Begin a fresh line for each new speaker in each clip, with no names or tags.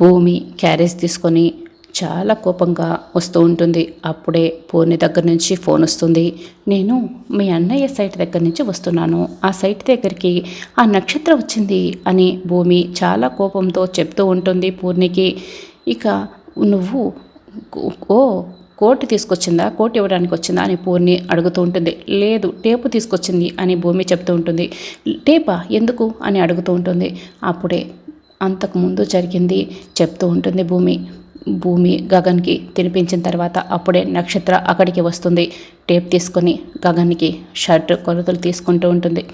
భూమి క్యారేజ్ తీసుకొని చాలా కోపంగా వస్తూ ఉంటుంది. అప్పుడే పూర్ణి దగ్గర నుంచి ఫోన్ వస్తుంది. నేను మీ అన్నయ్య సైట్ దగ్గర నుంచి వస్తున్నాను. ఆ సైట్ దగ్గరికి ఆ నక్షత్రం వచ్చింది అని భూమి చాలా కోపంతో చెప్తూ ఉంటుంది పూర్ణికి. ఇక నువ్వు ఓ కోటు తీసుకొచ్చిందా? కోటు ఇవ్వడానికి వచ్చిందా? అని పూర్ణి అడుగుతూ ఉంటుంది. లేదు టేపు తీసుకొచ్చింది అని భూమి చెప్తూ ఉంటుంది. టేపా? ఎందుకు? అని అడుగుతూ ఉంటుంది. అప్పుడే అంతకుముందు జరిగింది చెప్తూ ఉంటుంది భూమి. భూమి గగన్కి తినిపించిన తర్వాత అప్పుడే నక్షత్ర అక్కడికి వస్తుంది. టేప్ తీసుకొని గగన్కి షర్ట్ కొలతలు తీసుకుంటూ ఉంటుంది.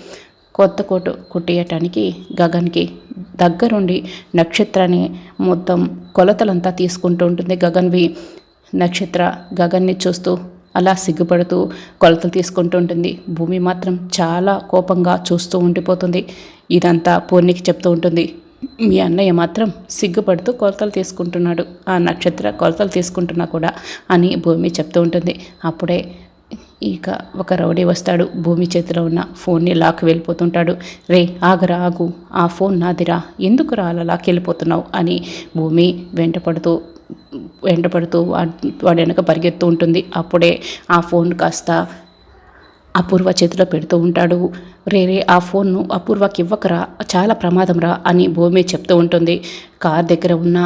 కొత్త కోటు కుట్టేయటానికి గగన్కి దగ్గరుండి నక్షత్రాన్ని మొత్తం కొలతలంతా తీసుకుంటూ ఉంటుంది గగన్వి. నక్షత్ర గగన్ని చూస్తూ అలా సిగ్గుపడుతూ కొలతలు తీసుకుంటూ ఉంటుంది. భూమి మాత్రం చాలా కోపంగా చూస్తూ ఉండిపోతుంది. ఇదంతా పూర్ణికి చెప్తూ ఉంటుంది. మీ అన్నయ్య మాత్రం సిగ్గుపడుతూ కొలతలు తీసుకుంటున్నాడు. ఆ నక్షత్ర కొలతలు తీసుకుంటున్నా కూడా అని భూమి చెప్తూ ఉంటుంది. అప్పుడే ఇక ఒక రౌడీ వస్తాడు. భూమి చేతిలో ఉన్న ఫోన్ని లాక్ వెళ్ళిపోతుంటాడు. రే ఆగరా ఆగు. ఆ ఫోన్ నాదిరా. ఎందుకు రా అలా లాక్ వెళ్ళిపోతున్నావు? అని భూమి వెంటపడుతూ వెంటపడుతూ వాడు వాడు వెనక పరిగెత్తు ఉంటుంది. అప్పుడే ఆ ఫోన్ కాస్త అపూర్వ చేతిలో పెడుతూ ఉంటాడు. రే రే ఆ ఫోన్ను అపూర్వకి ఇవ్వకరా చాలా ప్రమాదం రా అని భూమి చెప్తూ ఉంటుంది. కార్ దగ్గర ఉన్న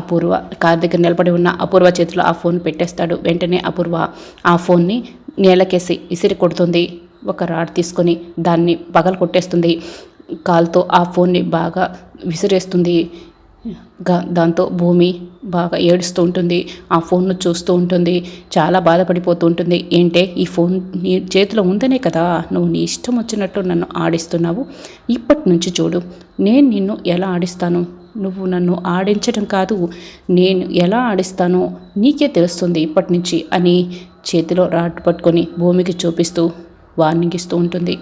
అపూర్వ కార్ దగ్గర నిలబడి ఉన్న అపూర్వ చేతిలో ఆ ఫోన్ పెట్టేస్తాడు. వెంటనే అపూర్వ ఆ ఫోన్ని నేలకేసి ఇసిరి కొడుతుంది. ఒక రాడ్ తీసుకొని దాన్ని పగలు కొట్టేస్తుంది కాల్తో ఆ ఫోన్ని బాగా విసిరేస్తుంది. దాంతో భూమి బాగా ఏడుస్తూ ఉంటుంది. ఆ ఫోన్ను చూస్తూ ఉంటుంది. చాలా బాధపడిపోతూ ఉంటుంది. ఏంటే ఈ ఫోన్ నీ చేతిలో ఉందనే కదా? నువ్వు నీ ఇష్టం వచ్చినట్టు నన్ను ఆడిస్తున్నావు. ఇప్పటి నుంచి చూడు నేను నిన్ను ఎలా ఆడిస్తాను? నువ్వు నన్ను ఆడించడం కాదు నేను ఎలా ఆడిస్తానో నీకే తెలుస్తుంది ఇప్పటి నుంచి అని చేతిలో రాడ్ పట్టుకొని భూమికి చూపిస్తూ వార్నింగ్ ఇస్తూ ఉంటుంది.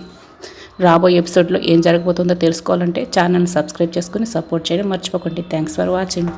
రాబోయే ఎపిసోడ్లో ఏం జరగబోతుందో తెలుసుకోవాలంటే ఛానల్ని సబ్స్క్రైబ్ చేసుకుని సపోర్ట్ చేయడం మర్చిపోకండి. Thanks for watching.